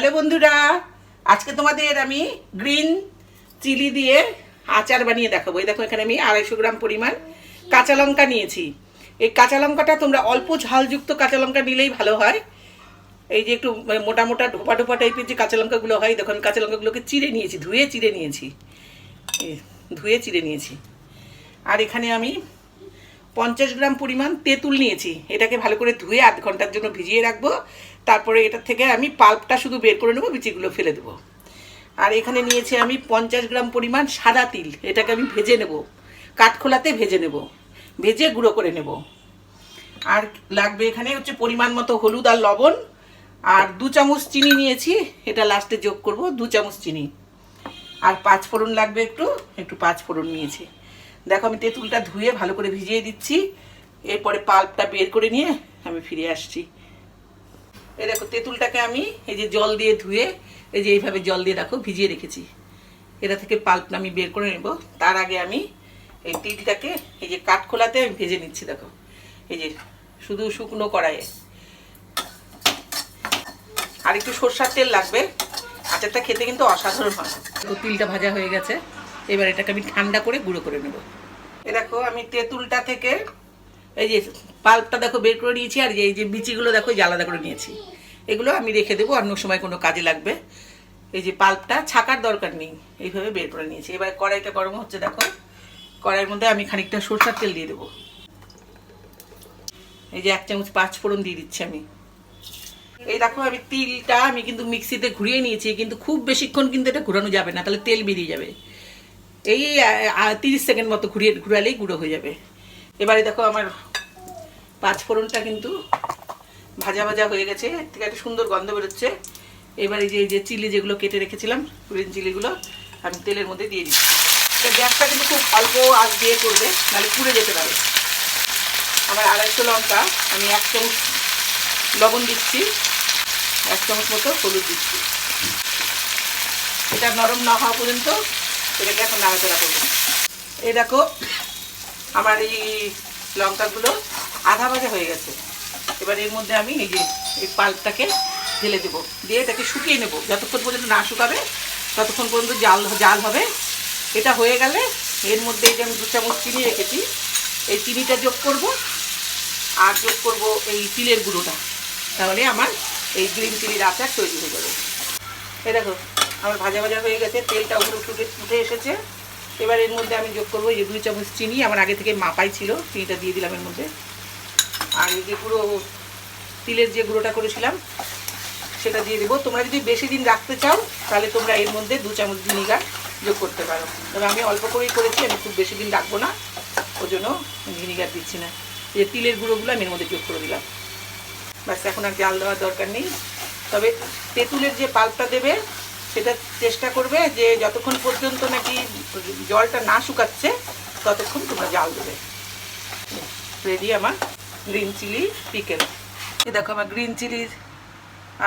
Hello বন্ধুরা, আজকে তোমাদের আমি গ্রিন চিলি দিয়ে আচার বানিয়ে দেখাবো। এই দেখো, এখানে আমি আড়াইশো গ্রাম পরিমাণ কাঁচা লঙ্কা নিয়েছি। এই কাঁচা লঙ্কাটা তোমরা অল্প ঝালযুক্ত কাঁচা লঙ্কা নিলেই ভালো হয়। এই যে একটু মোটা মোটা ঢোপা ঢোপা টাইপের যে কাঁচা লঙ্কাগুলো হয়, দেখো আমি কাঁচা লঙ্কাগুলোকে চিড়ে নিয়েছি, ধুয়ে চিড়ে নিয়েছি। ধুয়ে চিড়ে নিয়েছি। আর এখানে আমি পঞ্চাশ গ্রাম পরিমাণ তেঁতুল নিয়েছি। এটাকে ভালো করে ধুয়ে আধ ঘণ্টার জন্য ভিজিয়ে রাখব। তারপরে এটা থেকে আমি পাল্পটা শুধু বের করে নেব, বিচিগুলো ফেলে দেবো। আর এখানে নিয়েছি আমি পঞ্চাশ গ্রাম পরিমাণ সাদা তিল। এটাকে আমি ভেজে নেব। কাঠখোলাতে ভেজে নেব। ভেজে গুঁড়ো করে নেব। আর লাগবে এখানে হচ্ছে পরিমাণ মতো হলুদ আর লবণ। আর দু চামচ চিনি নিয়েছি। এটা লাস্টে যোগ করব, দু চামচ চিনি। আর পাঁচ ফোড়ন লাগবে একটু। একটু পাঁচ ফোড়ন নিয়েছি। দেখো, আমি তেঁতুলটা ধুয়ে ভালো করে ভিজিয়ে দিচ্ছি। এরপরে পাল্পটা বের করে নিয়ে আমি ফিরে আসছি। এই দেখো, তেঁতুলটাকে আমি এই যে জল দিয়ে ধুয়ে, এই যে এইভাবে জল দিয়ে রাখো ভিজিয়ে রেখেছি। এটা থেকে পাল্পটা আমি বের করে নেব। তার আগে আমি এই তিলটাকে এই যে কাঠখোলাতে আমি ভেজে নিচ্ছি, দেখো। এই যে শুধু শুকনো কড়াইয়ে। আর একটু সর্ষার তেল লাগবে। আচারটা খেতে কিন্তু অসাধারণ হয়। তিলটা ভাজা হয়ে গেছে। এবার এটাকে আমি ঠান্ডা করে গুঁড়ো করে নেব। এ দেখো, আমি তেঁতুলটা থেকে এই যে পাল্পটা দেখো বের করে নিয়েছি, আর এই যে বিচিগুলো দেখো যে করে নিয়েছি। এগুলো আমি রেখে দেবো অন্য সময় কোনো কাজে লাগবে। এই যে পাল্পটা ছাকার দরকার নেই, এইভাবে বের করে নিয়েছি। এবার কড়াইটা গরম হচ্ছে দেখো, কড়াইয়ের মধ্যে আমি খানিকটা সরষার তেল দিয়ে দেবো। এই যে এক চামচ পাঁচ ফোড়ন দিয়ে দিচ্ছি আমি। এই দেখো, আমি তিলটা আমি কিন্তু মিক্সিতে ঘুরিয়ে নিয়েছি, কিন্তু খুব বেশিক্ষণ কিন্তু এটা ঘুরানো যাবে না, তাহলে তেল বেরিয়ে যাবে। এই তিরিশ সেকেন্ড মতো ঘুরিয়ে, ঘুরালেই গুঁড়ো হয়ে যাবে। এবারে দেখো আমার পাঁচ ফোড়নটা কিন্তু ভাজা ভাজা হয়ে গেছে এর থেকে একটা সুন্দর গন্ধ বেরোচ্ছে। এবারে যে যে চিলি যেগুলো কেটে রেখেছিলাম গ্রিন চিলিগুলো, আমি তেলের মধ্যে দিয়ে দিচ্ছি। গ্যাসটা কিন্তু খুব অল্প আঁচ দিয়ে করবে নাহলে পুড়ে যেতে পারে। আমার আড়াইশো লঙ্কা, আমি এক চামচ লবণ দিচ্ছি, এক চামচ মতো হলুদ দিচ্ছি। এটা নরম না হওয়া পর্যন্ত এটাকে এখন নাড়াচাড়া করব। এই দেখো, আমার এই লঙ্কাগুলো আধা ভাজা হয়ে গেছে। এবার এর মধ্যে আমি এই যে এই পাল্পটাকে ঢেলে দেবো। দিয়ে এটাকে শুকিয়ে নেব। যতক্ষণ পর্যন্ত না শুকাবে, ততক্ষণ পর্যন্ত জাল জাল হবে। এটা হয়ে গেলে এর মধ্যে এই যে আমি দু চামচ চিনি রেখেছি, এই চিনিটা যোগ করব আর যোগ করব এই তিলের গুঁড়োটা। তাহলে আমার এই গ্রিন চিলির আচার তৈরি হয়ে যাবে। এই দেখো আমার ভাজা ভাজা হয়ে গেছে, তেলটা উপরে উঠে উঠে এসেছে। এবার এর মধ্যে আমি যোগ করব এই যে দুই চামচ চিনি, আমার আগে থেকে মাপাই ছিল, চিনিটা দিয়ে দিলাম এর মধ্যে। আর এই যে পুরো তিলের যে গুঁড়োটা করেছিলাম, সেটা দিয়ে দেবো। তোমরা যদি বেশি দিন রাখতে চাও, তাহলে তোমরা এর মধ্যে দু চামচ ভিনিগার যোগ করতে পারো। তবে আমি অল্প করেই করেছি, আমি খুব বেশি দিন রাখব না। ওই জন্য ভিনিগার দিচ্ছি না। যে তিলের গুঁড়োগুলো আমি এর মধ্যে যোগ করে দিলাম। ব্যাস, এখন আর জাল দেওয়ার দরকার নেই। তবে তেঁতুলের যে পাল্পটা দেবে সেটা চেষ্টা করবে যে যতক্ষণ পর্যন্ত নাকি জলটা না শুকাচ্ছে, ততক্ষণ তোমরা জাল দেবে। রেডি আমার গ্রিন চিলি পিকেল এ দেখো আমার গ্রিন চিলির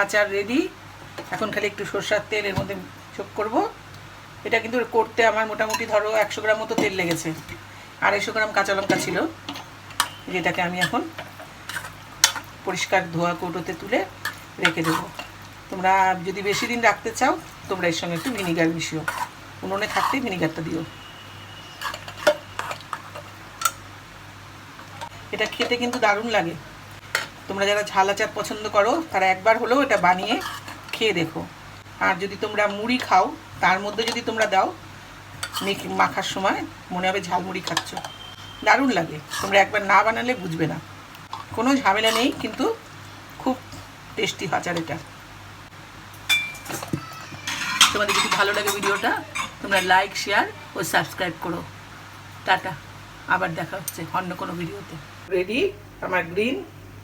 আচার রেডি এখন খালি একটু সরষার তেল এর মধ্যে চোখ করব। এটা কিন্তু করতে আমার মোটামুটি ধরো একশো গ্রাম মতো তেল লেগেছে। আড়াইশো গ্রাম কাঁচা লঙ্কা ছিল, যেটাকে আমি এখন পরিষ্কার ধোয়া কৌটোতে তুলে রেখে দেবো। তোমরা যদি বেশি দিন রাখতে চাও তোমরা এর সঙ্গে একটু ভিনিগার মিশিও। উনুনে থাকতে ভিনিগারটা দিও। এটা খেতে কিন্তু দারুণ লাগে। তোমরা যারা ঝাল আচার পছন্দ করো, তারা একবার হলেও এটা বানিয়ে খেয়ে দেখো। আর যদি তোমরা মুড়ি খাও, তার মধ্যে যদি তোমরা দাও মাখার সময় মনে হবে ঝালমুড়ি খাচ্ছ। দারুণ লাগে। তোমরা একবার না বানালে বুঝবে না। কোনো ঝামেলা নেই, কিন্তু খুব টেস্টি আচার এটা। তোমাদের যদি ভালো লাগে ভিডিওটা, তোমরা লাইক শেয়ার ও সাবস্ক্রাইব করো। টাটা। আবার দেখা হচ্ছে অন্য কোনো ভিডিওতে। রেডি আমার গ্রিন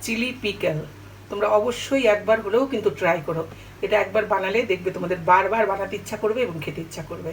চিলি পিকেল তোমরা অবশ্যই একবার হলেও কিন্তু ট্রাই করো। এটা একবার বানালে দেখবে তোমাদের বারবার বানাতে ইচ্ছা করবে এবং খেতে ইচ্ছা করবে।